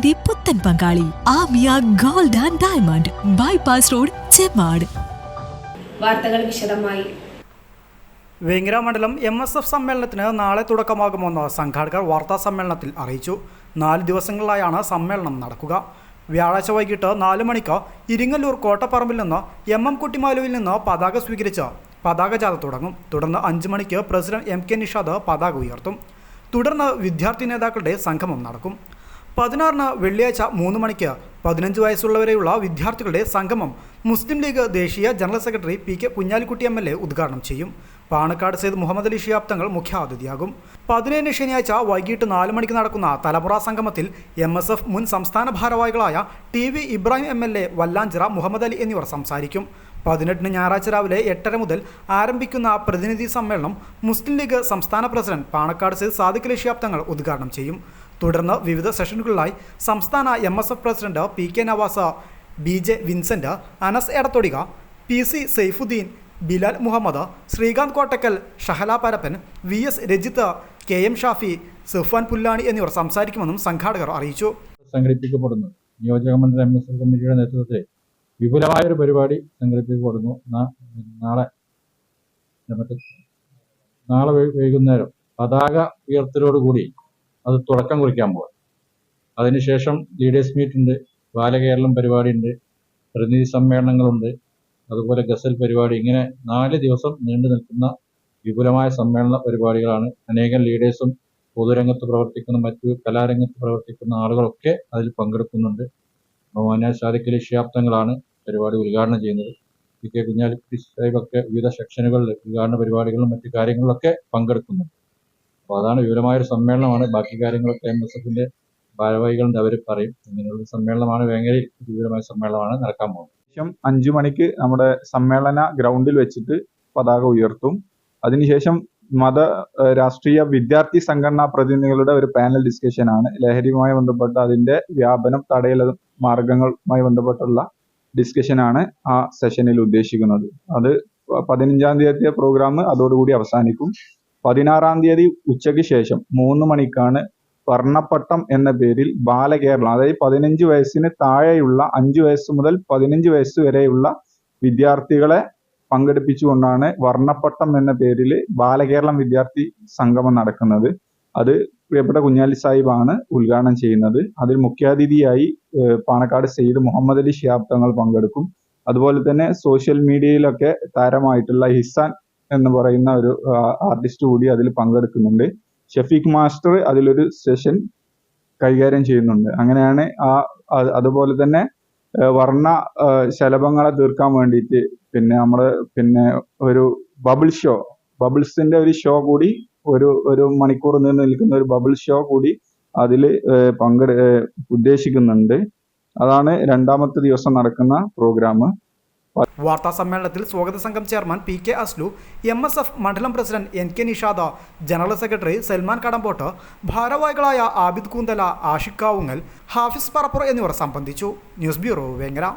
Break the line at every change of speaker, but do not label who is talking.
വിവാഹത്തിന്റെ പുത്തൻ പങ്കാളി Amiya gold and diamond bypass road Chemmad.
വാർത്തകൾ വിശദമായി.
വേങ്ങര മണ്ഡലം എം എസ് എഫ് സമ്മേളനത്തിന് നാളെ തുടക്കമാകുമെന്ന് സംഘാടകർ വാർത്താ സമ്മേളനത്തിൽ അറിയിച്ചു. നാല് ദിവസങ്ങളിലായാണ് സമ്മേളനം നടക്കുക. വ്യാഴാഴ്ച വൈകിട്ട് നാല് മണിക്ക് ഇരിങ്ങല്ലൂർ കോട്ടപ്പറമ്പിൽ നിന്ന് എം എം കുട്ടിമാലുവിൽ നിന്ന് പതാക സ്വീകരിച്ച് പതാക ജാഥ തുടങ്ങും. തുടർന്ന് അഞ്ച് മണിക്ക് പ്രസിഡന്റ് എം കെ നിഷാദ് പതാക ഉയർത്തും. തുടർന്ന് വിദ്യാർത്ഥി നേതാക്കളുടെ സംഗമം നടക്കും. പതിനാറിന് വെള്ളിയാഴ്ച മൂന്ന് മണിക്ക് പതിനഞ്ച് വയസ്സുള്ളവരെയുള്ള വിദ്യാർത്ഥികളുടെ സംഗമം മുസ്ലിം ലീഗ് ദേശീയ general secretary P K Kunhalikutty M L A ഉദ്ഘാടനം ചെയ്യും. പാണക്കാട് സെയ്ദ് മുഹമ്മദ് അലി ഷിയാബ് തങ്ങൾ മുഖ്യാതിഥിയാകും. പതിനേഴിന് ശനിയാഴ്ച വൈകിട്ട് നാല് മണിക്ക് നടക്കുന്ന തലമുറ സംഗമത്തിൽ എം എസ് എഫ് മുൻ സംസ്ഥാന ഭാരവാഹികളായ T V Ibrahim M L A Vallanchira Muhammad Ali എന്നിവർ സംസാരിക്കും. പതിനെട്ടിന് ഞായറാഴ്ച രാവിലെ എട്ടര മുതൽ ആരംഭിക്കുന്ന പ്രതിനിധി സമ്മേളനം മുസ്ലിം ലീഗ് സംസ്ഥാന പ്രസിഡന്റ് പാണക്കാട് സെയ്ദ് സാദിഖ് അലി ഷിയാബ് തങ്ങൾ ഉദ്ഘാടനം ചെയ്യും. തുടർന്ന് വിവിധ സെഷനുകളിലായി സംസ്ഥാന M S F president P K Navas B J Vincent Anas Edathodika P C Saifuddin Bilal Muhammad Srikanth Kottakkal Shahala Parappan V S Rajith K M Shafi Sufan Pullani എന്നിവർ സംസാരിക്കുമെന്നും സംഘാടകർ അറിയിച്ചു.
സംഘടിപ്പിക്കപ്പെടുന്നു. നിയോജക മണ്ഡലം എം എസ് എഫ് കമ്മിറ്റിയുടെ നേതൃത്വത്തിൽ വിപുലമായ ഒരു പരിപാടി സംഘടിപ്പിക്കപ്പെടുന്നു. നാളെ നാളെ വൈകുന്നേരം പതാക ഉയർത്തലോടുകൂടി അത് തുടക്കം കുറിക്കാൻ പോകും അതിനുശേഷം ലീഡേഴ്സ് മീറ്റ് ഉണ്ട് ബാലകേരളം പരിപാടി ഉണ്ട് പ്രതിനിധി സമ്മേളനങ്ങളുണ്ട് അതുപോലെ ഗസൽ പരിപാടി. ഇങ്ങനെ നാല് ദിവസം നീണ്ടു നിൽക്കുന്ന വിപുലമായ സമ്മേളന പരിപാടികളാണ്. അനേകം ലീഡേഴ്സും പൊതുരംഗത്ത് പ്രവർത്തിക്കുന്ന മറ്റു കലാരംഗത്ത് പ്രവർത്തിക്കുന്ന ആളുകളൊക്കെ അതിൽ പങ്കെടുക്കുന്നുണ്ട്. ബഹുമാന സാദിഖ് അലി ശിയാബ്ദങ്ങളാണ് പരിപാടി ഉദ്ഘാടനം ചെയ്യുന്നത്. പി കെ കുഞ്ഞാലിക്കുട്ടി സാഹിബൊക്കെ വിവിധ സെക്ഷനുകളിൽ ഉദ്ഘാടന പരിപാടികളിലും മറ്റു കാര്യങ്ങളിലൊക്കെ പങ്കെടുക്കുന്നുണ്ട്. അപ്പോൾ അതാണ് വിപുലമായ ഒരു സമ്മേളനമാണ്. ബാക്കി കാര്യങ്ങളൊക്കെ എം എസ് എഫിന്റെ ഭാരവാഹികളുണ്ട് അവർ പറയും. ഇങ്ങനെയുള്ള സമ്മേളനമാണ് വേങ്ങരയിൽ വിപുലമായ സമ്മേളനമാണ് നടക്കാൻ പോകുന്നത്.
ശേഷം അഞ്ചു മണിക്ക് നമ്മുടെ സമ്മേളന ഗ്രൗണ്ടിൽ വെച്ചിട്ട് പതാക ഉയർത്തും. അതിനുശേഷം മത രാഷ്ട്രീയ വിദ്യാർത്ഥി സംഘടനാ പ്രതിനിധികളുടെ ഒരു പാനൽ ഡിസ്കഷനാണ് ലഹരിയുമായി ബന്ധപ്പെട്ട അതിന്റെ വ്യാപനം തടയൽ മാർഗങ്ങളുമായി ബന്ധപ്പെട്ടുള്ള ഡിസ്കഷനാണ് ആ സെഷനിൽ ഉദ്ദേശിക്കുന്നത്. അത് പതിനഞ്ചാം തീയതി പ്രോഗ്രാം അതോടുകൂടി അവസാനിക്കും. പതിനാറാം തീയതി ഉച്ചയ്ക്ക് ശേഷം മൂന്ന് മണിക്കാണ് വർണപ്പട്ടം എന്ന പേരിൽ ബാലകേരളം അതായത് പതിനഞ്ച് വയസ്സിന് താഴെയുള്ള അഞ്ച് വയസ്സ് മുതൽ പതിനഞ്ച് വയസ്സ് വരെയുള്ള വിദ്യാർത്ഥികളെ പങ്കെടുപ്പിച്ചുകൊണ്ടാണ് വർണപ്പട്ടം എന്ന പേരിൽ ബാലകേരളം വിദ്യാർത്ഥി സംഗമം നടക്കുന്നത്. അത് പ്രിയപ്പെട്ട കുഞ്ഞാലി സാഹിബാണ് ഉദ്ഘാടനം ചെയ്യുന്നത്. അതിൽ മുഖ്യാതിഥിയായി പാണക്കാട് സെയ്ദ് മുഹമ്മദ് അലി ശിഹാബ് തങ്ങൾ പങ്കെടുക്കും. അതുപോലെ തന്നെ സോഷ്യൽ മീഡിയയിലൊക്കെ താരമായിട്ടുള്ള ഹിസാൻ എന്ന് പറയുന്ന ഒരു ആർട്ടിസ്റ്റ് കൂടി അതിൽ പങ്കെടുക്കുന്നുണ്ട്. ഷഫീഖ് മാസ്റ്റർ അതിലൊരു സെഷൻ കൈകാര്യം ചെയ്യുന്നുണ്ട്. അങ്ങനെയാണ് ആ അതുപോലെ തന്നെ വർണ ശലഭങ്ങളെ തീർക്കാൻ വേണ്ടിയിട്ട് പിന്നെ നമ്മൾ പിന്നെ ഒരു ബബിൾ ഷോ ബബിൾസിന്റെ ഒരു ഷോ കൂടി ഒരു ഒരു മണിക്കൂർ നീണ്ടു നിൽക്കുന്ന ഒരു ബബിൾ ഷോ കൂടി അതിൽ പങ്കെടു ഉദ്ദേശിക്കുന്നുണ്ട്. അതാണ് രണ്ടാമത്തെ ദിവസം നടക്കുന്ന പ്രോഗ്രാം
വാർത്താ സമ്മേളനത്തിൽ സ്വാഗത സംഘം chairman P K Aslu M S F മണ്ഡലം president N K Nishad general secretary Salman Kadampot ഭാരവാഹികളായ ആബിദ് കൂന്തല ആഷിഖ് കാവുങ്ങൽ ഹാഫിസ് പറപ്പുറ എന്നിവർ സംബന്ധിച്ചു. News bureau Vengara.